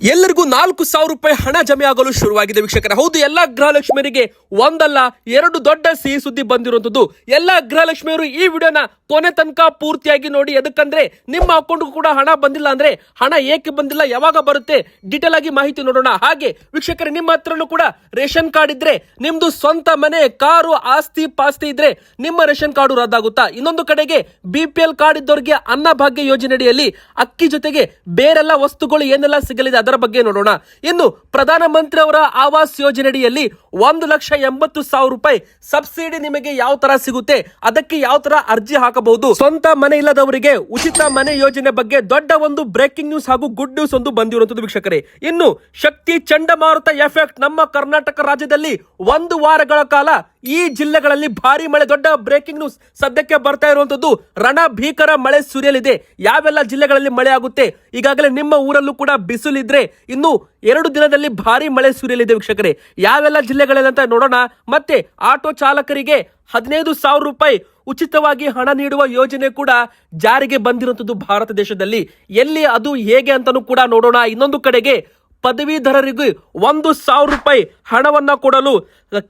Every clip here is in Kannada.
ಎಲ್ಲರಿಗೂ ನಾಲ್ಕು ಸಾವಿರ ರೂಪಾಯಿ ಹಣ ಜಮೆ ಆಗಲು ಶುರುವಾಗಿದೆ ವೀಕ್ಷಕರ. ಹೌದು, ಎಲ್ಲಾ ಗೃಹಲಕ್ಷ್ಮಿಯರಿಗೆ ಒಂದಲ್ಲ, ಎರಡು ದೊಡ್ಡ ಸಿಹಿ ಸುದ್ದಿ ಬಂದಿರುವಂತದ್ದು ಎಲ್ಲಾ ಗೃಹಲಕ್ಷ್ಮಿಯರು ಈ ವಿಡಿಯೋನ ಕೊನೆ ತನಕ ಪೂರ್ತಿಯಾಗಿ ನೋಡಿ, ಎದಕ್ಕಂದ್ರೆ ನಿಮ್ಮ ಅಕೌಂಟ್ಗೂ ಕೂಡ ಹಣ ಬಂದಿಲ್ಲ ಅಂದ್ರೆ ಹಣ ಏಕೆ ಬಂದಿಲ್ಲ, ಯಾವಾಗ ಬರುತ್ತೆ ಡೀಟೇಲ್ ಆಗಿ ಮಾಹಿತಿ ನೋಡೋಣ. ಹಾಗೆ ವೀಕ್ಷಕರೇ, ನಿಮ್ಮ ಹತ್ರನೂ ಕೂಡ ರೇಷನ್ ಕಾರ್ಡ್ ಇದ್ರೆ, ನಿಮ್ದು ಸ್ವಂತ ಮನೆ, ಕಾರು, ಆಸ್ತಿ, ಪಾಸ್ತಿ ಇದ್ರೆ ನಿಮ್ಮ ರೇಷನ್ ಕಾರ್ಡು ರದ್ದಾಗುತ್ತಾ? ಇನ್ನೊಂದು ಕಡೆಗೆ ಬಿ ಕಾರ್ಡ್ ಇದ್ದವರಿಗೆ ಅನ್ನಭಾಗ್ಯ ಯೋಜನೆಯಡಿಯಲ್ಲಿ ಅಕ್ಕಿ ಜೊತೆಗೆ ಬೇರೆಲ್ಲ ವಸ್ತುಗಳು ಏನೆಲ್ಲ ಸಿಗಲಿದೆ ಅದರ ಬಗ್ಗೆ ನೋಡೋಣ. ಇನ್ನು ಪ್ರಧಾನಮಂತ್ರಿ ಅವರ ಆವಾಸ್ ಯೋಜನೆಯಡಿಯಲ್ಲಿ ಒಂದು ಲಕ್ಷ ಎಂಬತ್ತು ಸಾವಿರ ರೂಪಾಯಿ ಸಬ್ಸಿಡಿ ನಿಮಗೆ ಯಾವ ತರ ಸಿಗುತ್ತೆ, ಅದಕ್ಕೆ ಯಾವ ತರ ಅರ್ಜಿ ಹಾಕಬಹುದು, ಸ್ವಂತ ಮನೆ ಇಲ್ಲದವರಿಗೆ ಉಚಿತ ಮನೆ ಯೋಜನೆ ಬಗ್ಗೆ ದೊಡ್ಡ ಒಂದು ಬ್ರೇಕಿಂಗ್ ನ್ಯೂಸ್ ಹಾಗೂ ಗುಡ್ ನ್ಯೂಸ್ ಒಂದು ಬಂದಿರುವಂತದ್ದು ವೀಕ್ಷಕರೇ. ಇನ್ನು ಶಕ್ತಿ ಚಂಡಮಾರುತ ಎಫೆಕ್ಟ್ ನಮ್ಮ ಕರ್ನಾಟಕ ರಾಜ್ಯದಲ್ಲಿ ಒಂದು ವಾರಗಳ ಕಾಲ ಈ ಜಿಲ್ಲೆಗಳಲ್ಲಿ ಭಾರಿ ಮಳೆ, ದೊಡ್ಡ ಬ್ರೇಕಿಂಗ್ ನ್ಯೂಸ್ ಸದ್ಯಕ್ಕೆ ಬರ್ತಾ ಇರುವಂತದ್ದು ರಣ ಭೀಕರ ಮಳೆ ಸುರಿಯಲಿದೆ. ಯಾವೆಲ್ಲ ಜಿಲ್ಲೆಗಳಲ್ಲಿ ಮಳೆ ಆಗುತ್ತೆ, ಈಗಾಗಲೇ ನಿಮ್ಮ ಊರಲ್ಲೂ ಕೂಡ ಬಿಸಿಲಿದ್ರೆ ಇನ್ನು ಎರಡು ದಿನದಲ್ಲಿ ಭಾರಿ ಮಳೆ ಸುರಿಯಲಿದೆ ವೀಕ್ಷಕರೇ. ಯಾವೆಲ್ಲ ಜಿಲ್ಲೆಗಳಲ್ಲಿ ಅಂತ ನೋಡೋಣ. ಮತ್ತೆ ಆಟೋ ಚಾಲಕರಿಗೆ ಹದಿನೈದು ಸಾವಿರ ರೂಪಾಯಿ ಉಚಿತವಾಗಿ ಹಣ ನೀಡುವ ಯೋಜನೆ ಕೂಡ ಜಾರಿಗೆ ಬಂದಿರುವಂಥದ್ದು ಭಾರತ ದೇಶದಲ್ಲಿ. ಎಲ್ಲಿ ಅದು ಹೇಗೆ ಅಂತಲೂ ಕೂಡ ನೋಡೋಣ. ಇನ್ನೊಂದು ಕಡೆಗೆ ಪದವೀಧರರಿಗೂ ಒಂದು ಸಾವಿರ ರೂಪಾಯಿ ಹಣವನ್ನ ಕೊಡಲು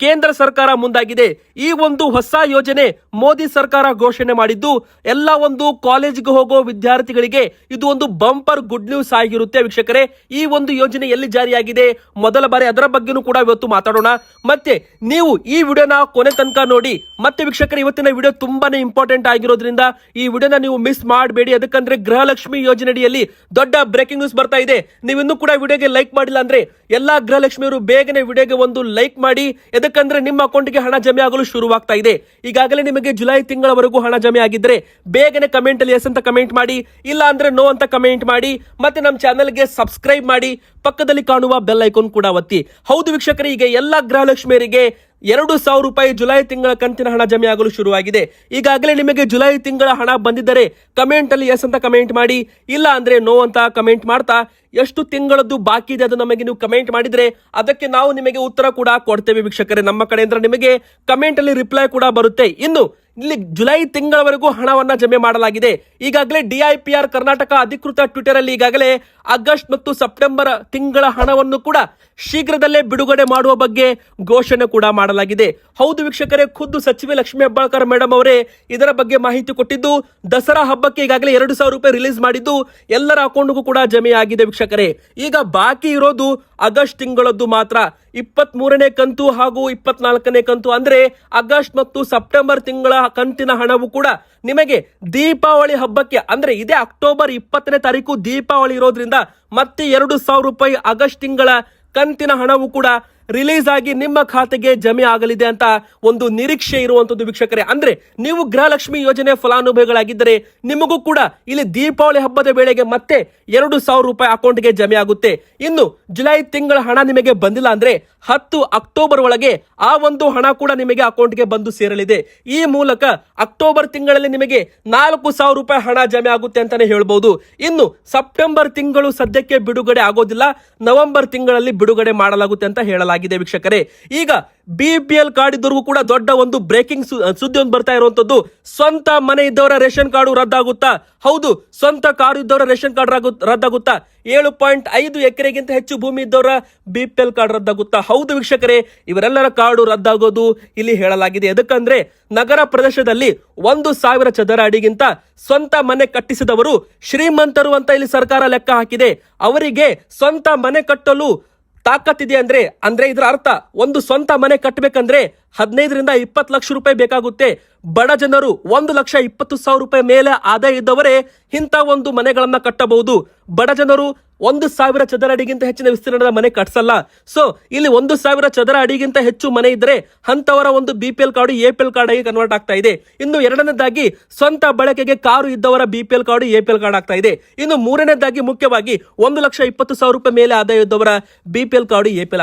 ಕೇಂದ್ರ ಸರ್ಕಾರ ಮುಂದಾಗಿದೆ. ಈ ಒಂದು ಹೊಸ ಯೋಜನೆ ಮೋದಿ ಸರ್ಕಾರ ಘೋಷಣೆ ಮಾಡಿದ್ದು, ಎಲ್ಲ ಒಂದು ಕಾಲೇಜ್ಗೆ ಹೋಗೋ ವಿದ್ಯಾರ್ಥಿಗಳಿಗೆ ಇದು ಒಂದು ಬಂಪರ್ ಗುಡ್ ನ್ಯೂಸ್ ಆಗಿರುತ್ತೆ ವೀಕ್ಷಕರೇ. ಈ ಒಂದು ಯೋಜನೆ ಎಲ್ಲಿ ಜಾರಿಯಾಗಿದೆ? ಮೊದಲ ಬಾರಿ ಅದರ ಬಗ್ಗೆನೂ ಕೂಡ ಇವತ್ತು ಮಾತಾಡೋಣ. ಮತ್ತೆ ನೀವು ಈ ವಿಡಿಯೋನ ಕೊನೆ ತನಕ ನೋಡಿ. ಮತ್ತೆ ವೀಕ್ಷಕರೇ, ಇವತ್ತಿನ ವಿಡಿಯೋ ತುಂಬಾನೇ ಇಂಪಾರ್ಟೆಂಟ್ ಆಗಿರೋದ್ರಿಂದ ಈ ವಿಡಿಯೋನ ನೀವು ಮಿಸ್ ಮಾಡಬೇಡಿ. ಅದಕ್ಕಂದ್ರೆ ಗೃಹಲಕ್ಷ್ಮಿ ಯೋಜನೆಯಡಿಯಲ್ಲಿ ದೊಡ್ಡ ಬ್ರೇಕಿಂಗ್ ನ್ಯೂಸ್ ಬರ್ತಾ ಇದೆ. ನೀವು ಕೂಡ ವಿಡಿಯೋಗೆ ಲೈಕ್ ಮಾಡಿಲ್ಲ ಅಂದ್ರೆ ಎಲ್ಲಾ ಗೃಹಲಕ್ಷ್ಮಿಯವರು ಬೇಗನೆ ವಿಡಿಯೋಗೆ ಒಂದು ಲೈಕ್ ಮಾಡಿ ಎದಕ್ಕಂದ್ರೆ ನಿಮ್ಮ ಅಕೌಂಟ್ಗೆ ಹಣ ಜಮೆ ಆಗಲು ಶುರುವಾಗ್ತಾ ಇದೆ. ಈಗಾಗಲೇ ನಿಮಗೆ ಜುಲೈ ತಿಂಗಳವರೆಗೂ ಹಣ ಜಮೆ ಆಗಿದ್ರೆ ಬೇಗನೆ ಕಮೆಂಟ್ ಅಲ್ಲಿ ಎಸ್ ಅಂತ ಕಮೆಂಟ್ ಮಾಡಿ, ಇಲ್ಲ ಅಂದ್ರೆ ನೋ ಅಂತ ಕಮೆಂಟ್ ಮಾಡಿ, ಮತ್ತೆ ನಮ್ಮ ಚಾನೆಲ್ಗೆ ಸಬ್ಸ್ಕ್ರೈಬ್ ಮಾಡಿ, ಪಕ್ಕದಲ್ಲಿ ಕಾಣುವ ಬೆಲ್ ಐಕಾನ್ ಕೂಡ ಒತ್ತಿ. ಹೌದು ವೀಕ್ಷಕರಿಗೆ ಎಲ್ಲ ಗೃಹಲಕ್ಷ್ಮಿಯರಿಗೆ ಎರಡು ಸಾವಿರ ರೂಪಾಯಿ ಜುಲೈ ತಿಂಗಳ ಕಂತಿನ ಹಣ ಜಮೆ ಆಗಲು ಶುರುವಾಗಿದೆ. ಈಗಾಗಲೇ ನಿಮಗೆ ಜುಲೈ ತಿಂಗಳ ಹಣ ಬಂದಿದ್ದರೆ ಕಮೆಂಟ್ ಅಲ್ಲಿ ಎಸ್ ಅಂತ ಕಮೆಂಟ್ ಮಾಡಿ, ಇಲ್ಲ ಅಂದ್ರೆ ನೋ ಅಂತ ಕಮೆಂಟ್ ಮಾಡ್ತಾ, ಎಷ್ಟು ತಿಂಗಳದ್ದು ಬಾಕಿ ಇದೆ ಅದು ನಮಗೆ ನೀವು ಕಮೆಂಟ್ ಮಾಡಿದ್ರೆ ಅದಕ್ಕೆ ನಾವು ನಿಮಗೆ ಉತ್ತರ ಕೂಡ ಕೊಡ್ತೇವೆ ವೀಕ್ಷಕರೇ. ನಮ್ಮ ಕಡೆಯಿಂದ ನಿಮಗೆ ಕಮೆಂಟ್ ಅಲ್ಲಿ ರಿಪ್ಲೈ ಕೂಡ ಬರುತ್ತೆ. ಇನ್ನು ಇಲ್ಲಿ ಜುಲೈ ತಿಂಗಳವರೆಗೂ ಹಣವನ್ನ ಜಮೆ ಮಾಡಲಾಗಿದೆ. ಈಗಾಗಲೇ ಡಿಐಪಿಆರ್ ಕರ್ನಾಟಕ ಅಧಿಕೃತ ಟ್ವಿಟರ್ ಅಲ್ಲಿ ಈಗಾಗಲೇ ಆಗಸ್ಟ್ ಮತ್ತು ಸೆಪ್ಟೆಂಬರ್ ತಿಂಗಳ ಹಣವನ್ನು ಕೂಡ ಶೀಘ್ರದಲ್ಲೇ ಬಿಡುಗಡೆ ಮಾಡುವ ಬಗ್ಗೆ ಘೋಷಣೆ ಕೂಡ ಮಾಡಲಾಗಿದೆ. ಹೌದು ವೀಕ್ಷಕರೇ, ಖುದ್ದು ಸಚಿವೆ ಲಕ್ಷ್ಮೀ ಹೆಬ್ಬಾಳ್ಕರ್ ಮೇಡಮ್ ಅವರೇ ಇದರ ಬಗ್ಗೆ ಮಾಹಿತಿ ಕೊಟ್ಟಿದ್ದು, ದಸರಾ ಹಬ್ಬಕ್ಕೆ ಈಗಾಗಲೇ ಎರಡು ಸಾವಿರ ರೂಪಾಯಿ ರಿಲೀಸ್ ಮಾಡಿದ್ದು, ಎಲ್ಲರ ಅಕೌಂಟ್ಗೂ ಕೂಡ ಜಮೆ ಆಗಿದೆ ವೀಕ್ಷಕರೇ. ಈಗ ಬಾಕಿ ಇರೋದು ಆಗಸ್ಟ್ ತಿಂಗಳದ್ದು ಮಾತ್ರ. ಇಪ್ಪತ್ತ್ ಮೂರನೇ ಕಂತು ಹಾಗೂ ಇಪ್ಪತ್ನಾಲ್ಕನೇ ಕಂತು ಅಂದ್ರೆ ಆಗಸ್ಟ್ ಮತ್ತು ಸೆಪ್ಟೆಂಬರ್ ತಿಂಗಳ ಕಂತಿನ ಹಣವು ಕೂಡ ನಿಮಗೆ ದೀಪಾವಳಿ ಹಬ್ಬಕ್ಕೆ ಅಂದ್ರೆ ಇದೇ ಅಕ್ಟೋಬರ್ ಇಪ್ಪತ್ತನೇ ತಾರೀಕು ದೀಪಾವಳಿ ಇರೋದ್ರಿಂದ ಮತ್ತೆ ಎರಡು ಸಾವಿರ ರೂಪಾಯಿ ಆಗಸ್ಟ್ ತಿಂಗಳ ಕಂತಿನ ಹಣವು ಕೂಡ ರಿಲೀಸ್ ಆಗಿ ನಿಮ್ಮ ಖಾತೆಗೆ ಜಮೆ ಆಗಲಿದೆ ಅಂತ ಒಂದು ನಿರೀಕ್ಷೆ ಇರುವಂತದ್ದು ವೀಕ್ಷಕರೇ. ಅಂದ್ರೆ ನೀವು ಗೃಹಲಕ್ಷ್ಮಿ ಯೋಜನೆ ಫಲಾನುಭವಿಗಳಾಗಿದ್ದರೆ ನಿಮಗೂ ಕೂಡ ಇಲ್ಲಿ ದೀಪಾವಳಿ ಹಬ್ಬದ ವೇಳೆಗೆ ಮತ್ತೆ ಎರಡು ಸಾವಿರ ರೂಪಾಯಿ ಅಕೌಂಟ್ಗೆ ಜಮೆ ಆಗುತ್ತೆ. ಇನ್ನು ಜುಲೈ ತಿಂಗಳ ಹಣ ನಿಮಗೆ ಬಂದಿಲ್ಲ ಅಂದ್ರೆ ಹತ್ತು ಅಕ್ಟೋಬರ್ ಒಳಗೆ ಆ ಒಂದು ಹಣ ಕೂಡ ನಿಮಗೆ ಅಕೌಂಟ್ಗೆ ಬಂದು ಸೇರಲಿದೆ. ಈ ಮೂಲಕ ಅಕ್ಟೋಬರ್ ತಿಂಗಳಲ್ಲಿ ನಿಮಗೆ ನಾಲ್ಕು ಸಾವಿರ ರೂಪಾಯಿ ಹಣ ಜಮೆ ಆಗುತ್ತೆ ಅಂತಾನೆ ಹೇಳ್ಬಹುದು ಇನ್ನು ಸೆಪ್ಟೆಂಬರ್ ತಿಂಗಳು ಸದ್ಯಕ್ಕೆ ಬಿಡುಗಡೆ ಆಗೋದಿಲ್ಲ. ನವೆಂಬರ್ ತಿಂಗಳಲ್ಲಿ ಬಿಡುಗಡೆ ಮಾಡಲಾಗುತ್ತೆ ಅಂತ ಹೇಳಲಾಗಿದೆ. ವೀಕ್ಷಕರೇ. ಈಗ ಬಿ ಪಿ ಎಲ್ ಕಾರ್ಡ್ ಇದ್ದವರಿಗೂ ಕೂಡ ದೊಡ್ಡ ಒಂದು ಬ್ರೇಕಿಂಗ್ ಸುದ್ದಿ ಒಂದು ಬರ್ತಾ ಇರುವಂತದ್ದು. ಸ್ವಂತ ಮನೆ ಇದ್ದವರ ರೇಷನ್ ಕಾರ್ಡು ರದ್ದಾಗುತ್ತಾ? ಹೌದು, ಸ್ವಂತ ಕಾರ್ ಇದ್ದವರ ರೇಷನ್ ಕಾರ್ಡ್ ರದ್ದಾಗುತ್ತಾ? ಏಳು ಪಾಯಿಂಟ್ ಐದು ಎಕರೆಗಿಂತ ಹೆಚ್ಚು ಭೂಮಿ ಇದ್ದವರ ಬಿ ಪಿ ಎಲ್ ಕಾರ್ಡ್ ರದ್ದಾಗುತ್ತಾ? ಹೌದು ವೀಕ್ಷಕರೇ, ಇವರೆಲ್ಲರ ಕಾರ್ಡು ರದ್ದಾಗೋದು ಇಲ್ಲಿ ಹೇಳಲಾಗಿದೆ. ಎದಕ್ಕಂದ್ರೆ, ನಗರ ಪ್ರದೇಶದಲ್ಲಿ ಒಂದು ಸಾವಿರ ಚದರ ಅಡಿಗಿಂತ ಸ್ವಂತ ಮನೆ ಕಟ್ಟಿಸಿದವರು ಶ್ರೀಮಂತರು ಅಂತ ಇಲ್ಲಿ ಸರ್ಕಾರ ಲೆಕ್ಕ ಹಾಕಿದೆ. ಅವರಿಗೆ ಸ್ವಂತ ಮನೆ ಕಟ್ಟಲು ತಾಕತ್ತಿದೆ ಅಂದ್ರೆ ಅಂದ್ರೆ ಇದರ ಅರ್ಥ, ಒಂದು ಸ್ವಂತ ಮನೆ ಕಟ್ಟಬೇಕಂದ್ರೆ ಹದಿನೈದರಿಂದ ಇಪ್ಪತ್ತು ಲಕ್ಷ ರೂಪಾಯಿ ಬೇಕಾಗುತ್ತೆ. ಬಡ ಜನರು ಒಂದು ಲಕ್ಷ ಇಪ್ಪತ್ತು ಸಾವಿರ ರೂಪಾಯಿ ಮೇಲೆ ಆದಾಯ ಇದ್ದವರೇ ಇಂಥ ಒಂದು ಮನೆಗಳನ್ನ ಕಟ್ಟಬಹುದು. ಬಡ ಜನರು ಒಂದು ಸಾವಿರ ಚದರ ಅಡಿಗಿಂತ ಹೆಚ್ಚಿನ ವಿಸ್ತೀರ್ಣದ ಮನೆ ಕಟ್ಸಲ್ಲ. ಸೊ ಇಲ್ಲಿ ಒಂದು ಸಾವಿರ ಚದರ ಅಡಿಗಿಂತ ಹೆಚ್ಚು ಮನೆ ಇದ್ರೆ ಅಂತವರ ಒಂದು B P L card L card ಆಗಿ ಕನ್ವರ್ಟ್ ಆಗ್ತಾ ಇದೆ. ಇನ್ನು ಎರಡನೇದಾಗಿ ಸ್ವಂತ ಬಳಕೆಗೆ car ಇದ್ದವರ B P L card L card ಆಗ್ತಾ ಇದೆ. ಇನ್ನು ಮೂರನೇದಾಗಿ ಮುಖ್ಯವಾಗಿ ಒಂದು ಲಕ್ಷ ಇಪ್ಪತ್ತು ಸಾವಿರ ರೂಪಾಯಿ ಮೇಲೆ ಆದಾಯ ಇದ್ದವರ ಬಿ ಪಿ ಎಲ್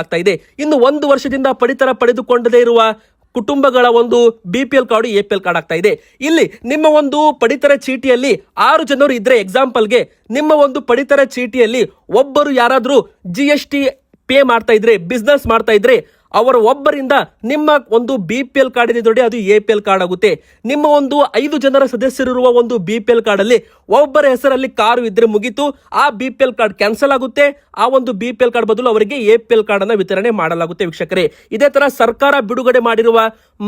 ಆಗ್ತಾ ಇದೆ. ಇನ್ನು ಒಂದು ವರ್ಷದಿಂದ ಪಡಿತರ ಪಡೆದುಕೊಂಡದೇ ಇರುವ ಕುಟುಂಬಗಳ ಒಂದು B P L card A P L card ಆಗ್ತಾ ಇದೆ. ಇಲ್ಲಿ ನಿಮ್ಮ ಒಂದು ಪಡಿತರ ಚೀಟಿಯಲ್ಲಿ ಆರು ಜನರು ಇದ್ರೆ ಎಕ್ಸಾಂಪಲ್ಗೆ ನಿಮ್ಮ ಒಂದು ಪಡಿತರ ಚೀಟಿಯಲ್ಲಿ ಒಬ್ಬರು ಯಾರಾದರೂ ಜಿ ಎಸ್ ಟಿ ಪೇ ಮಾಡ್ತಾ ಇದ್ರೆ ಬಿಸ್ನೆಸ್ ಮಾಡ್ತಾ ಇದ್ರೆ, ಅವರ ಒಬ್ಬರಿಂದ ನಿಮ್ಮ ಒಂದು ಬಿ ಪಿ ಎಲ್ ಕಾರ್ಡ್ ಇದೆ ಅದು ಎ ಪಿ ಎಲ್ ಕಾರ್ಡ್ ಆಗುತ್ತೆ. ನಿಮ್ಮ ಒಂದು ಐದು ಜನರ ಸದಸ್ಯರಿರುವ ಒಂದು ಬಿ ಪಿ ಎಲ್ ಕಾರ್ಡ್ ಅಲ್ಲಿ ಒಬ್ಬರ ಹೆಸರಲ್ಲಿ ಕಾರು ಇದ್ರೆ ಮುಗಿತು, ಆ B P L card cancel ಆಗುತ್ತೆ. ಆ ಒಂದು ಬಿ ಪಿ ಎಲ್ ಕಾರ್ಡ್ ಬದಲು ಅವರಿಗೆ ಎ ಪಿ ಎಲ್ ಕಾರ್ಡ್ ಅನ್ನ ವಿತರಣೆ ಮಾಡಲಾಗುತ್ತೆ ವೀಕ್ಷಕರೇ. ಇದೇ ತರ ಸರ್ಕಾರ ಬಿಡುಗಡೆ ಮಾಡಿರುವ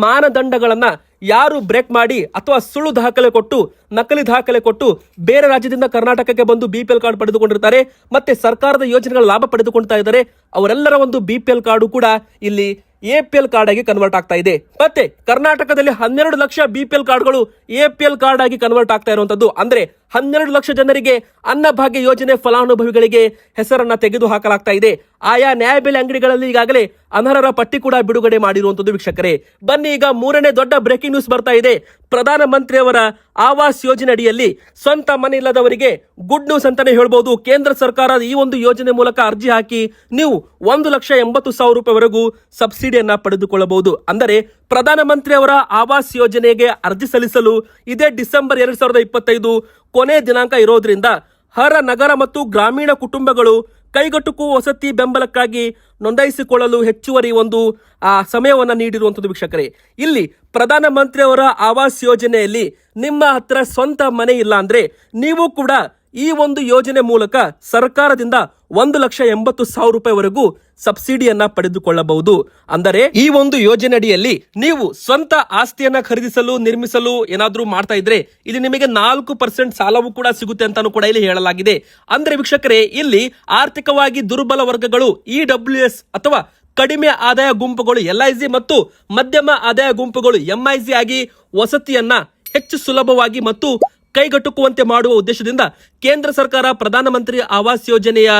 ಮಾನದಂಡಗಳನ್ನ ಯಾರು ಬ್ರೇಕ್ ಮಾಡಿ ಅಥವಾ ಸುಳ್ಳು ದಾಖಲೆ ಕೊಟ್ಟು, ನಕಲಿ ದಾಖಲೆ ಕೊಟ್ಟು ಬೇರೆ ರಾಜ್ಯದಿಂದ ಕರ್ನಾಟಕಕ್ಕೆ ಬಂದು ಬಿ ಪಿ ಎಲ್ ಕಾರ್ಡ್ ಪಡೆದುಕೊಂಡಿರ್ತಾರೆ, ಮತ್ತೆ ಸರ್ಕಾರದ ಯೋಜನೆಗಳ ಲಾಭ ಪಡೆದುಕೊಳ್ತಾ ಇದ್ದಾರೆ, ಅವರೆಲ್ಲರ ಒಂದು ಬಿ ಪಿ ಎಲ್ ಕಾರ್ಡು ಕೂಡ ಇಲ್ಲಿ ಎ ಪಿ ಎಲ್ ಕಾರ್ಡ್ ಆಗಿ ಕನ್ವರ್ಟ್ ಆಗ್ತಾ ಇದೆ. ಮತ್ತೆ ಕರ್ನಾಟಕದಲ್ಲಿ ಹನ್ನೆರಡು ಲಕ್ಷ ಬಿ ಪಿ ಎಲ್ ಕಾರ್ಡ್ಗಳು ಎ ಪಿ ಎಲ್ ಕಾರ್ಡ್ ಆಗಿ ಕನ್ವರ್ಟ್ ಆಗ್ತಾ ಇರುವಂತದ್ದು. ಅಂದ್ರೆ ಹನ್ನೆರಡು ಲಕ್ಷ ಜನರಿಗೆ ಅನ್ನಭಾಗ್ಯ ಯೋಜನೆ ಫಲಾನುಭವಿಗಳಿಗೆ ಹೆಸರನ್ನ ತೆಗೆದು ಹಾಕಲಾಗ್ತಾ ಇದೆ. ಆಯಾ ನ್ಯಾಯಬೆಲೆ ಅಂಗಡಿಗಳಲ್ಲಿ ಈಗಾಗಲೇ ಅನರ್ಹರ ಪಟ್ಟಿ ಕೂಡ ಬಿಡುಗಡೆ ಮಾಡಿರುವಂತದ್ದು ವೀಕ್ಷಕರೇ. ಬನ್ನಿ ಈಗ ಮೂರನೇ ದೊಡ್ಡ ಬ್ರೇಕಿಂಗ್ ನ್ಯೂಸ್ ಬರ್ತಾ ಇದೆ. ಪ್ರಧಾನ ಮಂತ್ರಿಯವರ ಆವಾಸ್ ಯೋಜನೆ ಅಡಿಯಲ್ಲಿ ಸ್ವಂತ ಮನೆ ಇಲ್ಲದವರಿಗೆ ಗುಡ್ ನ್ಯೂಸ್ ಅಂತಾನೆ ಹೇಳ್ಬೋದು. ಕೇಂದ್ರ ಸರ್ಕಾರ ಈ ಒಂದು ಯೋಜನೆ ಮೂಲಕ ಅರ್ಜಿ ಹಾಕಿ ನೀವು ಒಂದು ಲಕ್ಷ ಎಂಬತ್ತು ಸಾವಿರ ರೂಪಾಯಿವರೆಗೂ ಸಬ್ಸಿಡಿಯನ್ನ ಪಡೆದುಕೊಳ್ಳಬಹುದು. ಅಂದರೆ ಪ್ರಧಾನ ಮಂತ್ರಿಯವರ ಆವಾಸ್ ಯೋಜನೆಗೆ ಅರ್ಜಿ ಸಲ್ಲಿಸಲು ಇದೇ ಡಿಸೆಂಬರ್ ಎರಡ್ ಸಾವಿರದ ಇಪ್ಪತ್ತೈದು ಕೊನೆ ದಿನಾಂಕ ಇರೋದ್ರಿಂದ ಹರ ನಗರ ಮತ್ತು ಗ್ರಾಮೀಣ ಕುಟುಂಬಗಳು ಕೈಗೆಟುಕುವ ವಸತಿ ಬೆಂಬಲಕ್ಕಾಗಿ ನೋಂದಾಯಿಸಿಕೊಳ್ಳಲು ಹೆಚ್ಚುವರಿ ಒಂದು, ಆ, ಸಮಯವನ್ನು ನೀಡಿರುವಂಥದ್ದು ವೀಕ್ಷಕರೇ. ಇಲ್ಲಿ ಪ್ರಧಾನಮಂತ್ರಿ ಅವರ ಆವಾಸ್ ಯೋಜನೆಯಲ್ಲಿ ನಿಮ್ಮ ಹತ್ರ ಸ್ವಂತ ಮನೆ ಇಲ್ಲ ಅಂದ್ರೆ ನೀವು ಕೂಡ ಈ ಒಂದು ಯೋಜನೆ ಮೂಲಕ ಸರ್ಕಾರದಿಂದ ಒಂದು ಲಕ್ಷ ಎಂಬತ್ತು ಸಾವಿರ ರೂಪಾಯಿವರೆಗೂ ಸಬ್ಸಿಡಿಯನ್ನ ಪಡೆದುಕೊಳ್ಳಬಹುದು. ಅಂದರೆ ಈ ಒಂದು ಯೋಜನೆ ಅಡಿಯಲ್ಲಿ ನೀವು ಸ್ವಂತ ಆಸ್ತಿಯನ್ನ ಖರೀದಿಸಲು, ನಿರ್ಮಿಸಲು ಏನಾದರೂ ಮಾಡ್ತಾ ಇದ್ರೆ ಇಲ್ಲಿ ನಿಮಗೆ ನಾಲ್ಕು ಪರ್ಸೆಂಟ್ ಸಾಲವೂ ಕೂಡ ಸಿಗುತ್ತೆ ಅಂತಾನು ಕೂಡ ಇಲ್ಲಿ ಹೇಳಲಾಗಿದೆ. ಅಂದ್ರೆ ವೀಕ್ಷಕರೇ, ಇಲ್ಲಿ ಆರ್ಥಿಕವಾಗಿ ದುರ್ಬಲ ವರ್ಗಗಳು ಇ ಡಬ್ಲ್ಯೂ ಎಸ್ ಅಥವಾ ಕಡಿಮೆ ಆದಾಯ ಗುಂಪುಗಳು ಎಲ್ ಐ ಮತ್ತು ಮಧ್ಯಮ ಆದಾಯ ಗುಂಪುಗಳು ಎಂಐಸಿ ಆಗಿ ವಸತಿಯನ್ನ ಹೆಚ್ಚು ಸುಲಭವಾಗಿ ಮತ್ತು ಕೈಗೆಟುಕುವಂತೆ ಮಾಡುವ ಉದ್ದೇಶದಿಂದ ಕೇಂದ್ರ ಸರ್ಕಾರ ಪ್ರಧಾನಮಂತ್ರಿ ಆವಾಸ್ ಯೋಜನೆಯ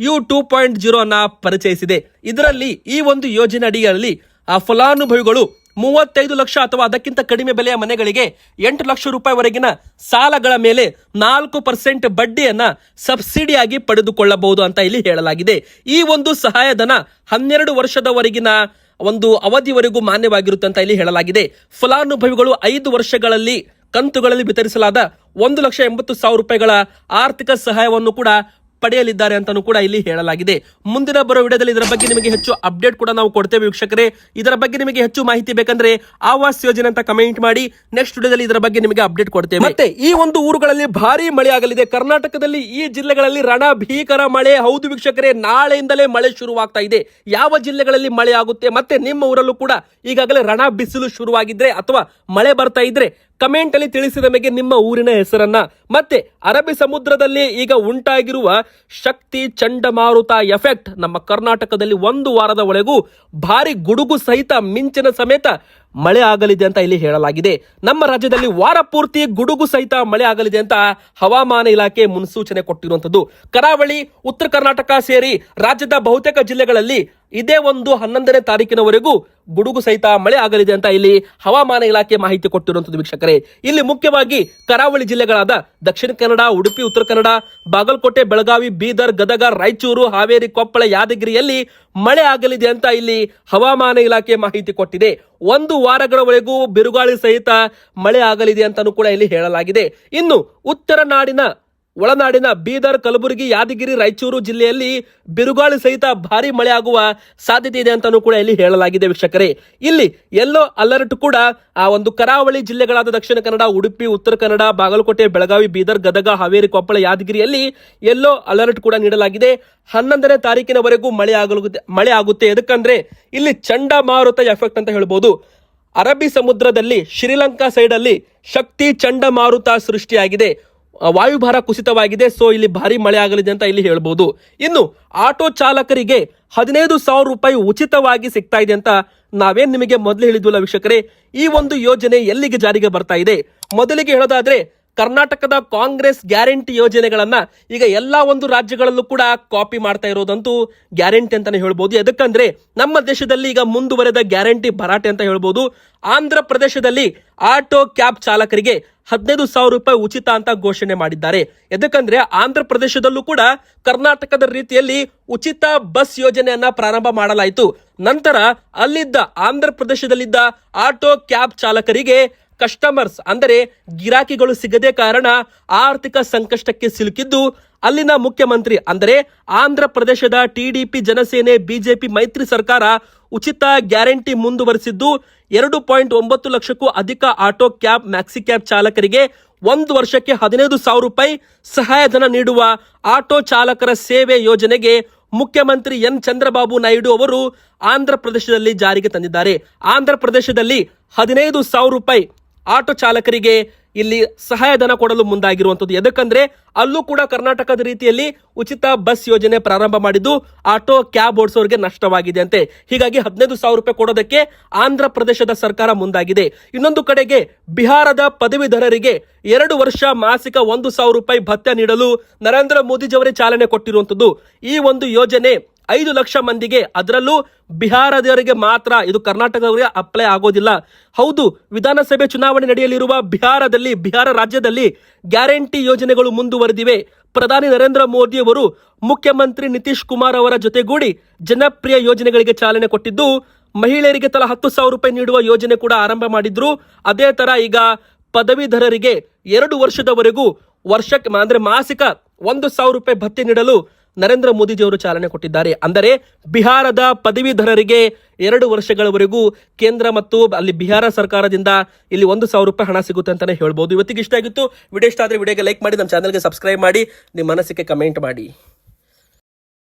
ಯು ಟೂ ಪಾಯಿಂಟ್ ಜೀರೋ ಅನ್ನ ಪರಿಚಯಿಸಿದೆ. ಇದರಲ್ಲಿ ಈ ಒಂದು ಯೋಜನೆ ಅಡಿಯಲ್ಲಿ, ಆ, ಫಲಾನುಭವಿಗಳು ಮೂವತ್ತೈದು ಲಕ್ಷ ಅಥವಾ ಅದಕ್ಕಿಂತ ಕಡಿಮೆ ಬೆಲೆಯ ಮನೆಗಳಿಗೆ ಎಂಟು ಲಕ್ಷ ರೂಪಾಯಿವರೆಗಿನ ಸಾಲಗಳ ಮೇಲೆ ನಾಲ್ಕು ಪರ್ಸೆಂಟ್ ಬಡ್ಡಿಯನ್ನ ಸಬ್ಸಿಡಿಯಾಗಿ ಪಡೆದುಕೊಳ್ಳಬಹುದು ಅಂತ ಇಲ್ಲಿ ಹೇಳಲಾಗಿದೆ. ಈ ಒಂದು ಸಹಾಯಧನ ಹನ್ನೆರಡು ವರ್ಷದವರೆಗಿನ ಒಂದು ಅವಧಿವರೆಗೂ ಮಾನ್ಯವಾಗಿರುತ್ತೆ ಅಂತ ಇಲ್ಲಿ ಹೇಳಲಾಗಿದೆ. ಫಲಾನುಭವಿಗಳು ಐದು ವರ್ಷಗಳಲ್ಲಿ ಕಂತುಗಳಲ್ಲಿ ವಿತರಿಸಲಾದ ಒಂದು ಲಕ್ಷ ಎಂಬತ್ತು ಸಾವಿರ ರೂಪಾಯಿಗಳ ಆರ್ಥಿಕ ಸಹಾಯವನ್ನು ಕೂಡ ಪಡೆಯಲಿದ್ದಾರೆ ಅಂತಾನೂ ಕೂಡ ಇಲ್ಲಿ ಹೇಳಲಾಗಿದೆ. ಮುಂದಿನ ಬರೋ ವಿಡಿಯೋದಲ್ಲಿ ಇದರ ಬಗ್ಗೆ ನಿಮಗೆ ಹೆಚ್ಚು ಅಪ್ಡೇಟ್ ಕೂಡ ನಾವು ಕೊಡ್ತೇವೆ ವೀಕ್ಷಕರೇ. ಇದರ ಬಗ್ಗೆ ನಿಮಗೆ ಹೆಚ್ಚು ಮಾಹಿತಿ ಬೇಕಂದ್ರೆ ಆವಾಸ್ ಯೋಜನೆ ಅಂತ ಕಮೆಂಟ್ ಮಾಡಿ. ನೆಕ್ಸ್ಟ್ ವಿಡಿಯೋದಲ್ಲಿ ಇದರ ಬಗ್ಗೆ ನಿಮಗೆ ಅಪ್ಡೇಟ್ ಕೊಡ್ತೇವೆ. ಮತ್ತೆ ಈ ಒಂದು ಊರುಗಳಲ್ಲಿ ಭಾರಿ ಮಳೆ ಆಗಲಿದೆ. ಕರ್ನಾಟಕದಲ್ಲಿ ಈ ಜಿಲ್ಲೆಗಳಲ್ಲಿ ರಣ ಭೀಕರ ಮಳೆ. ಹೌದು ವೀಕ್ಷಕರೇ, ನಾಳೆಯಿಂದಲೇ ಮಳೆ ಶುರುವಾಗ್ತಾ ಇದೆ. ಯಾವ ಜಿಲ್ಲೆಗಳಲ್ಲಿ ಮಳೆ ಆಗುತ್ತೆ? ಮತ್ತೆ ನಿಮ್ಮ ಊರಲ್ಲೂ ಕೂಡ ಈಗಾಗಲೇ ರಣ ಬಿಸಿಲು ಶುರುವಾಗಿದ್ರೆ ಅಥವಾ ಮಳೆ ಬರ್ತಾ ಇದ್ರೆ ಕಮೆಂಟ್ ಅಲ್ಲಿ ತಿಳಿಸಿದ ಮೇಲೆ ನಿಮ್ಮ ಊರಿನ ಹೆಸರನ್ನ, ಮತ್ತೆ ಅರಬ್ಬಿ ಸಮುದ್ರದಲ್ಲಿ ಈಗ ಉಂಟಾಗಿರುವ ಶಕ್ತಿ ಚಂಡಮಾರುತ ಎಫೆಕ್ಟ್ ನಮ್ಮ ಕರ್ನಾಟಕದಲ್ಲಿ ಒಂದು ವಾರದ ಒಳಗೂ ಭಾರಿ ಗುಡುಗು ಸಹಿತ ಮಿಂಚಿನ ಸಮೇತ ಮಳೆ ಆಗಲಿದೆ ಅಂತ ಇಲ್ಲಿ ಹೇಳಲಾಗಿದೆ. ನಮ್ಮ ರಾಜ್ಯದಲ್ಲಿ ವಾರ ಪೂರ್ತಿ ಗುಡುಗು ಸಹಿತ ಮಳೆ ಆಗಲಿದೆ ಅಂತ ಹವಾಮಾನ ಇಲಾಖೆ ಮುನ್ಸೂಚನೆ ಕೊಟ್ಟಿರುವಂತದ್ದು ಕರಾವಳಿ, ಉತ್ತರ ಕರ್ನಾಟಕ ಸೇರಿ ರಾಜ್ಯದ ಬಹುತೇಕ ಜಿಲ್ಲೆಗಳಲ್ಲಿ ಇದೇ ಒಂದು ಹನ್ನೊಂದನೇ ತಾರೀಕಿನವರೆಗೂ ಗುಡುಗು ಸಹಿತ ಮಳೆ ಆಗಲಿದೆ ಅಂತ ಇಲ್ಲಿ ಹವಾಮಾನ ಇಲಾಖೆ ಮಾಹಿತಿ ಕೊಟ್ಟಿರುವಂತದ್ದು ವೀಕ್ಷಕರೇ. ಇಲ್ಲಿ ಮುಖ್ಯವಾಗಿ ಕರಾವಳಿ ಜಿಲ್ಲೆಗಳಾದ ದಕ್ಷಿಣ ಕನ್ನಡ, ಉಡುಪಿ, ಉತ್ತರ ಕನ್ನಡ, ಬಾಗಲಕೋಟೆ, ಬೆಳಗಾವಿ, ಬೀದರ್, ಗದಗ, ರಾಯಚೂರು, ಹಾವೇರಿ, ಕೊಪ್ಪಳ, ಯಾದಗಿರಿಯಲ್ಲಿ ಮಳೆ ಆಗಲಿದೆ ಅಂತ ಇಲ್ಲಿ ಹವಾಮಾನ ಇಲಾಖೆ ಮಾಹಿತಿ ಕೊಟ್ಟಿದೆ. ಒಂದು ವಾರಗಳವರೆಗೂ ಬಿರುಗಾಳಿ ಸಹಿತ ಮಳೆ ಆಗಲಿದೆ ಅಂತಾನೂ ಕೂಡ ಇಲ್ಲಿ ಹೇಳಲಾಗಿದೆ. ಇನ್ನು ಉತ್ತರ ನಾಡಿನ ಒಳನಾಡಿನ ಬೀದರ್, ಕಲಬುರಗಿ, ಯಾದಗಿರಿ, ರಾಯಚೂರು ಜಿಲ್ಲೆಯಲ್ಲಿ ಬಿರುಗಾಳಿ ಸಹಿತ ಭಾರಿ ಮಳೆ ಆಗುವ ಸಾಧ್ಯತೆ ಇದೆ ಅಂತಾನೂ ಕೂಡ ಇಲ್ಲಿ ಹೇಳಲಾಗಿದೆ ವೀಕ್ಷಕರೇ. ಇಲ್ಲಿ ಎಲ್ಲೋ ಅಲರ್ಟ್ ಕೂಡ ಆ ಒಂದು ಕರಾವಳಿ ಜಿಲ್ಲೆಗಳಾದ ದಕ್ಷಿಣ ಕನ್ನಡ, ಉಡುಪಿ, ಉತ್ತರ ಕನ್ನಡ, ಬಾಗಲಕೋಟೆ, ಬೆಳಗಾವಿ, ಬೀದರ್, ಗದಗ, ಹಾವೇರಿ, ಕೊಪ್ಪಳ, ಯಾದಗಿರಿಯಲ್ಲಿ ಎಲ್ಲೋ ಅಲರ್ಟ್ ಕೂಡ ನೀಡಲಾಗಿದೆ. ಹನ್ನೊಂದನೇ ತಾರೀಕಿನವರೆಗೂ ಮಳೆ ಆಗಲು ಮಳೆ ಆಗುತ್ತೆ. ಎದಕ್ಕಂದ್ರೆ ಇಲ್ಲಿ ಚಂಡಮಾರುತ ಎಫೆಕ್ಟ್ ಅಂತ ಹೇಳ್ಬೋದು. ಅರಬ್ಬಿ ಸಮುದ್ರದಲ್ಲಿ ಶ್ರೀಲಂಕಾ ಸೈಡ್ ಅಲ್ಲಿ ಶಕ್ತಿ ಚಂಡಮಾರುತ ಸೃಷ್ಟಿಯಾಗಿದೆ. ವಾಯುಭಾರ ಕುಸಿತವಾಗಿದೆ, ಸೊ ಇಲ್ಲಿ ಭಾರಿ ಮಳೆ ಆಗಲಿದೆ ಅಂತ ಇಲ್ಲಿ ಹೇಳ್ಬೋದು. ಇನ್ನು ಆಟೋ ಚಾಲಕರಿಗೆ ಹದಿನೈದು ಸಾವಿರ ರೂಪಾಯಿ ಉಚಿತವಾಗಿ ಸಿಗ್ತಾ ಇದೆ ಅಂತ ನಾವೇನ್ ನಿಮಗೆ ಮೊದಲು ಹೇಳಿದ್ವಲ್ಲ ವೀಕ್ಷಕರೇ, ಈ ಒಂದು ಯೋಜನೆ ಎಲ್ಲಿಗೆ ಜಾರಿಗೆ ಬರ್ತಾ ಇದೆ? ಮೊದಲಿಗೆ ಹೇಳೋದಾದ್ರೆ ಕರ್ನಾಟಕದ ಕಾಂಗ್ರೆಸ್ ಗ್ಯಾರಂಟಿ ಯೋಜನೆಗಳನ್ನ ಈಗ ಎಲ್ಲಾ ಒಂದು ರಾಜ್ಯಗಳಲ್ಲೂ ಕೂಡ ಕಾಪಿ ಮಾಡ್ತಾ ಇರೋದಂತೂ ಗ್ಯಾರಂಟಿ ಅಂತಾನೆ ಹೇಳ್ಬೋದು. ಎದಕ್ಕಂದ್ರೆ ನಮ್ಮ ದೇಶದಲ್ಲಿ ಈಗ ಮುಂದುವರೆದ ಗ್ಯಾರಂಟಿ ಭರಾಟೆ ಅಂತ ಹೇಳ್ಬೋದು. ಆಂಧ್ರ ಪ್ರದೇಶದಲ್ಲಿ ಆಟೋ ಕ್ಯಾಬ್ ಚಾಲಕರಿಗೆ ಹದಿನೈದು ಸಾವಿರ ರೂಪಾಯಿ ಉಚಿತ ಅಂತ ಘೋಷಣೆ ಮಾಡಿದ್ದಾರೆ. ಎದಕ್ಕಂದ್ರೆ ಆಂಧ್ರ ಪ್ರದೇಶದಲ್ಲೂ ಕೂಡ ಕರ್ನಾಟಕದ ರೀತಿಯಲ್ಲಿ ಉಚಿತ ಬಸ್ ಯೋಜನೆಯನ್ನ ಪ್ರಾರಂಭ ಮಾಡಲಾಯಿತು. ನಂತರ ಅಲ್ಲಿದ್ದ ಆಂಧ್ರ ಪ್ರದೇಶದಲ್ಲಿದ್ದ ಆಟೋ ಕ್ಯಾಬ್ ಚಾಲಕರಿಗೆ ಕಸ್ಟಮರ್ಸ್ ಅಂದರೆ ಗಿರಾಕಿಗಳು ಸಿಗದೆ ಕಾರಣ ಆರ್ಥಿಕ ಸಂಕಷ್ಟಕ್ಕೆ ಸಿಲುಕಿದ್ದು, ಅಲ್ಲಿನ ಮುಖ್ಯಮಂತ್ರಿ ಅಂದರೆ ಆಂಧ್ರ ಪ್ರದೇಶದ ಟಿಡಿಪಿ ಜನಸೇನೆ ಬಿಜೆಪಿ ಮೈತ್ರಿ ಸರ್ಕಾರ ಉಚಿತ ಗ್ಯಾರಂಟಿ ಮುಂದುವರಿಸಿದ್ದು, ಎರಡು ಪಾಯಿಂಟ್ ಒಂಬತ್ತು ಲಕ್ಷಕ್ಕೂ ಅಧಿಕ ಆಟೋ ಕ್ಯಾಬ್, ಮ್ಯಾಕ್ಸಿ ಕ್ಯಾಬ್ ಚಾಲಕರಿಗೆ ಒಂದು ವರ್ಷಕ್ಕೆ ಹದಿನೈದು ಸಾವಿರ ರೂಪಾಯಿ ಸಹಾಯಧನ ನೀಡುವ ಆಟೋ ಚಾಲಕರ ಸೇವೆ ಯೋಜನೆಗೆ ಮುಖ್ಯಮಂತ್ರಿ ಎನ್. ಚಂದ್ರಬಾಬು ನಾಯ್ಡು ಅವರು ಆಂಧ್ರ ಪ್ರದೇಶದಲ್ಲಿ ಜಾರಿಗೆ ತಂದಿದ್ದಾರೆ. ಆಂಧ್ರ ಪ್ರದೇಶದಲ್ಲಿ ಹದಿನೈದು ಸಾವಿರ ರೂಪಾಯಿ ಆಟೋ ಚಾಲಕರಿಗೆ ಇಲ್ಲಿ ಸಹಾಯಧನ ಕೊಡಲು ಮುಂದಾಗಿರುವಂಥದ್ದು. ಎದಕ್ಕಂದ್ರೆ ಅಲ್ಲೂ ಕೂಡ ಕರ್ನಾಟಕದ ರೀತಿಯಲ್ಲಿ ಉಚಿತ ಬಸ್ ಯೋಜನೆ ಪ್ರಾರಂಭ ಮಾಡಿದ್ದು ಆಟೋ ಕ್ಯಾಬ್ ಓಡಿಸೋರಿಗೆ ನಷ್ಟವಾಗಿದೆ ಅಂತೆ. ಹೀಗಾಗಿ ಹದಿನೈದು ಸಾವಿರ ರೂಪಾಯಿ ಕೊಡೋದಕ್ಕೆ ಆಂಧ್ರ ಪ್ರದೇಶದ ಸರ್ಕಾರ ಮುಂದಾಗಿದೆ. ಇನ್ನೊಂದು ಕಡೆಗೆ ಬಿಹಾರದ ಪದವೀಧರರಿಗೆ ಎರಡು ವರ್ಷ ಮಾಸಿಕ ಒಂದು ಸಾವಿರ ರೂಪಾಯಿ ಭತ್ಯೆ ನೀಡಲು ನರೇಂದ್ರ ಮೋದಿಜಿಯವರೇ ಚಾಲನೆ ಕೊಟ್ಟಿರುವಂಥದ್ದು. ಈ ಒಂದು ಯೋಜನೆ ಐದು ಲಕ್ಷ ಮಂದಿಗೆ ಅದರಲ್ಲೂ ಬಿಹಾರದವರಿಗೆ ಮಾತ್ರ ಇದು ಕರ್ನಾಟಕದವರಿಗೆ ಅಪ್ಲೈ ಆಗೋದಿಲ್ಲ. ಹೌದು, ವಿಧಾನಸಭೆ ಚುನಾವಣೆ ನಡೆಯಲಿರುವ ಬಿಹಾರದಲ್ಲಿ, ಬಿಹಾರ ರಾಜ್ಯದಲ್ಲಿ ಗ್ಯಾರಂಟಿ ಯೋಜನೆಗಳು ಮುಂದುವರೆದಿವೆ. ಪ್ರಧಾನಿ ನರೇಂದ್ರ ಮೋದಿ ಅವರು ಮುಖ್ಯಮಂತ್ರಿ ನಿತೀಶ್ ಕುಮಾರ್ ಅವರ ಜೊತೆಗೂಡಿ ಜನಪ್ರಿಯ ಯೋಜನೆಗಳಿಗೆ ಚಾಲನೆ ಕೊಟ್ಟಿದ್ದು, ಮಹಿಳೆಯರಿಗೆ ತಲಾ ಹತ್ತು ಸಾವಿರ ರೂಪಾಯಿ ನೀಡುವ ಯೋಜನೆ ಕೂಡ ಆರಂಭ ಮಾಡಿದ್ರು. ಅದೇ ತರ ಈಗ ಪದವೀಧರರಿಗೆ ಎರಡು ವರ್ಷದವರೆಗೂ ವರ್ಷಕ್ಕೆ, ಅಂದ್ರೆ ಮಾಸಿಕ ಒಂದು ಸಾವಿರ ರೂಪಾಯಿ ಭತ್ಯೆ ನೀಡಲು ನರೇಂದ್ರ ಮೋದಿಜಿಯವರು ಚಾಲನೆ ಕೊಟ್ಟಿದ್ದಾರೆ. ಅಂದರೆ ಬಿಹಾರದ ಪದವೀಧರರಿಗೆ ಎರಡು ವರ್ಷಗಳವರೆಗೂ ಕೇಂದ್ರ ಮತ್ತು ಅಲ್ಲಿ ಬಿಹಾರ ಸರ್ಕಾರದಿಂದ ಇಲ್ಲಿ ಒಂದು ಸಾವಿರ ರೂಪಾಯಿ ಹಣ ಸಿಗುತ್ತೆ ಅಂತಲೇ ಹೇಳ್ಬೋದು. ಇವತ್ತಿಗೆ ಇಷ್ಟ ಆಗಿತ್ತು. ವಿಡಿಯೋ ಇಷ್ಟ ಆದರೆ ವಿಡಿಯೋಗೆ ಲೈಕ್ ಮಾಡಿ, ನಮ್ಮ ಚಾನಲ್ಗೆ ಸಬ್ಸ್ಕ್ರೈಬ್ ಮಾಡಿ, ನಿಮ್ಮ ಮನಸ್ಸಿಗೆ ಕಮೆಂಟ್ ಮಾಡಿ.